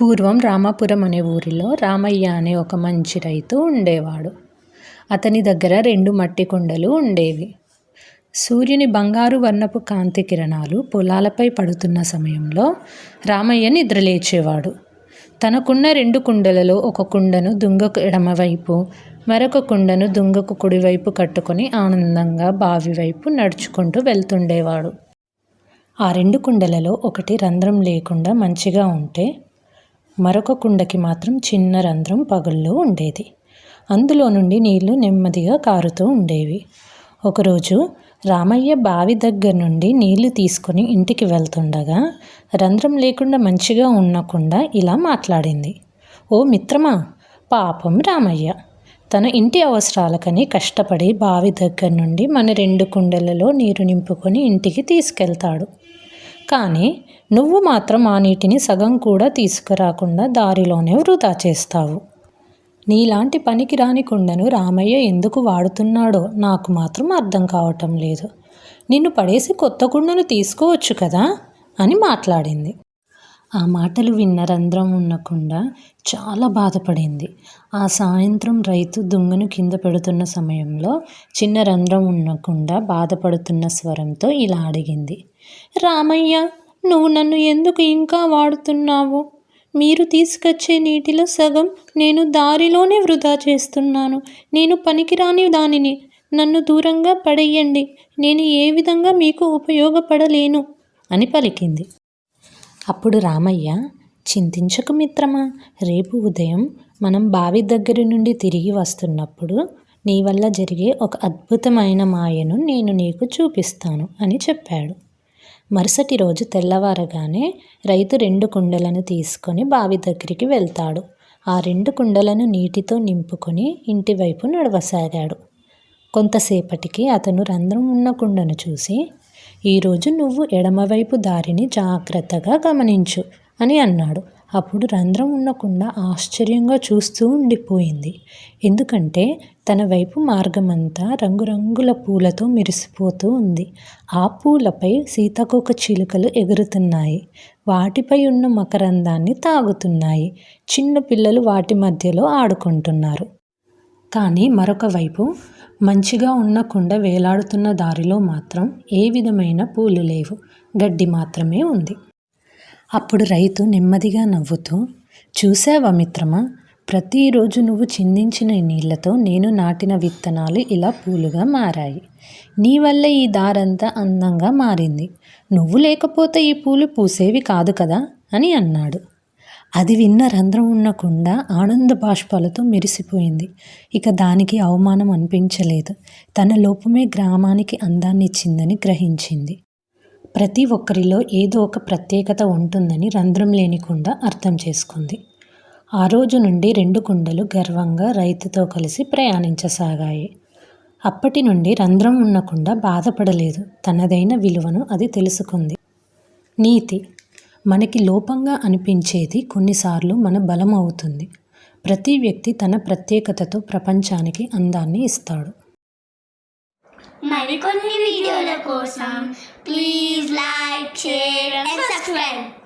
పూర్వం రామాపురం అనే ఊరిలో రామయ్య అనే ఒక మంచి రైతు ఉండేవాడు. అతని దగ్గర రెండు మట్టి కుండలు ఉండేవి. సూర్యుని బంగారు వర్ణపు కాంతి కిరణాలు పొలాలపై పడుతున్న సమయంలో రామయ్య నిద్రలేచేవాడు తనకున్న రెండు కుండలలో ఒక కుండను దుంగకు ఎడమవైపు మరొక కుండను దుంగకు కుడివైపు కట్టుకొని ఆనందంగా బావి వైపు నడుచుకుంటూ వెళ్తుండేవాడు. ఆ రెండు కుండలలో ఒకటి రంధ్రం లేకుండా మంచిగా ఉంటే మరొక కుండకి మాత్రం చిన్న రంధ్రం పగుల్లో ఉండేది. అందులో నుండి నీళ్ళు నెమ్మదిగా కారుతూ ఉండేవి. ఒకరోజు రామయ్య బావి దగ్గర నుండి నీళ్ళు తీసుకొని ఇంటికి వెళ్తుండగా రంధ్రం లేకుండా మంచిగా ఉన్నకుండా ఇలా మాట్లాడింది. ఓ మిత్రమా పాపం రామయ్య. తన ఇంటి అవసరాలకని కష్టపడి బావి దగ్గర నుండి మన రెండు కుండలలో నీరు నింపుకొని ఇంటికి తీసుకెళ్తాడు. కానీ నువ్వు మాత్రం ఆ నీటిని సగం కూడా తీసుకురాకుండా దారిలోనే వృధా చేస్తావు. నీలాంటి పనికిరాని కుండను రామయ్య ఎందుకు వాడుతున్నాడో నాకు మాత్రం అర్థం కావటం లేదు. నిన్ను పడేసి కొత్త కుండను తీసుకోవచ్చు కదా? అని మాట్లాడింది. ఆ మాటలు విన్న రంధ్రం ఉన్న కుండ చాలా బాధపడింది. ఆ సాయంత్రం రైతు దుంగను కింద పెడుతున్న సమయంలో చిన్న రంధ్రం ఉన్న కుండ బాధపడుతున్న స్వరంతో ఇలా అడిగింది. రామయ్య నువ్వు నన్ను ఎందుకు ఇంకా వాడుతున్నావు? మీరు తీసుకొచ్చే నీటిలో సగం నేను దారిలోనే వృధా చేస్తున్నాను. నేను పనికిరాని దానిని. నన్ను దూరంగా పడేయండి. నేను ఏ విధంగా మీకు ఉపయోగపడలేను అని పలికింది. అప్పుడు రామయ్య చింతించకు మిత్రమా రేపు ఉదయం మనం బావి దగ్గర నుండి తిరిగి వస్తున్నప్పుడు నీ వల్ల జరిగే ఒక అద్భుతమైన మాయను నేను నీకు చూపిస్తాను అని చెప్పాడు. మరుసటి రోజు తెల్లవారగానే రైతు రెండు కుండలను తీసుకొని బావి దగ్గరికి వెళ్తాడు. ఆ రెండు కుండలను నీటితో నింపుకొని ఇంటివైపు నడవసాగాడు. కొంతసేపటికి అతను రంధ్రం ఉన్న కుండను చూసి ఈరోజు నువ్వు ఎడమవైపు దారిని జాగ్రత్తగా గమనించు అని అన్నాడు. అప్పుడు రంధ్రం ఉండకుండా ఆశ్చర్యంగా చూస్తూ ఉండిపోయింది. ఎందుకంటే తన వైపు మార్గమంతా రంగురంగుల పూలతో మెరిసిపోతూ ఉంది. ఆ పూలపై సీతాకోక చిలుకలు ఎగురుతున్నాయి. వాటిపై ఉన్న మకరందాన్ని తాగుతున్నాయి. చిన్న పిల్లలు వాటి మధ్యలో ఆడుకుంటున్నారు. కానీ మరొక వైపు మంచిగా ఉన్న కుండ వేలాడుతున్న దారిలో మాత్రం ఏ విధమైన పూలు లేవు. గడ్డి మాత్రమే ఉంది. అప్పుడు రైతు నెమ్మదిగా నవ్వుతూ చూసావా మిత్రమా ప్రతిరోజు నువ్వు చిందించిన నీళ్ళతో నేను నాటిన విత్తనాలు ఇలా పూలుగా మారాయి. నీ వల్ల ఈ దారంతా అందంగా మారింది. నువ్వు లేకపోతే ఈ పూలు పూసేవి కాదు కదా అని అన్నాడు. అది విన్న రంధ్రం ఉన్న కుండ ఆనంద బాష్పాలతో మెరిసిపోయింది. ఇక దానికి అవమానం అనిపించలేదు. తన లోపమే గ్రామానికి అందాన్ని ఇచ్చిందని గ్రహించింది. ప్రతి ఒక్కరిలో ఏదో ఒక ప్రత్యేకత ఉంటుందని రంధ్రం లేని కుండ అర్థం చేసుకుంది. ఆ రోజు నుండి రెండు కుండలు గర్వంగా రైతుతో కలిసి ప్రయాణించసాగాయి. అప్పటి నుండి రంధ్రం ఉన్నకుండా బాధపడలేదు. తనదైన విలువను అది తెలుసుకుంది. నీతి మనకి లోపంగా అనిపించేది కొన్నిసార్లు మన బలం అవుతుంది. ప్రతి వ్యక్తి తన ప్రత్యేకతతో ప్రపంచానికి అందాన్ని ఇస్తాడు. మరికొన్ని వీడియోల కోసం please like share and subscribe.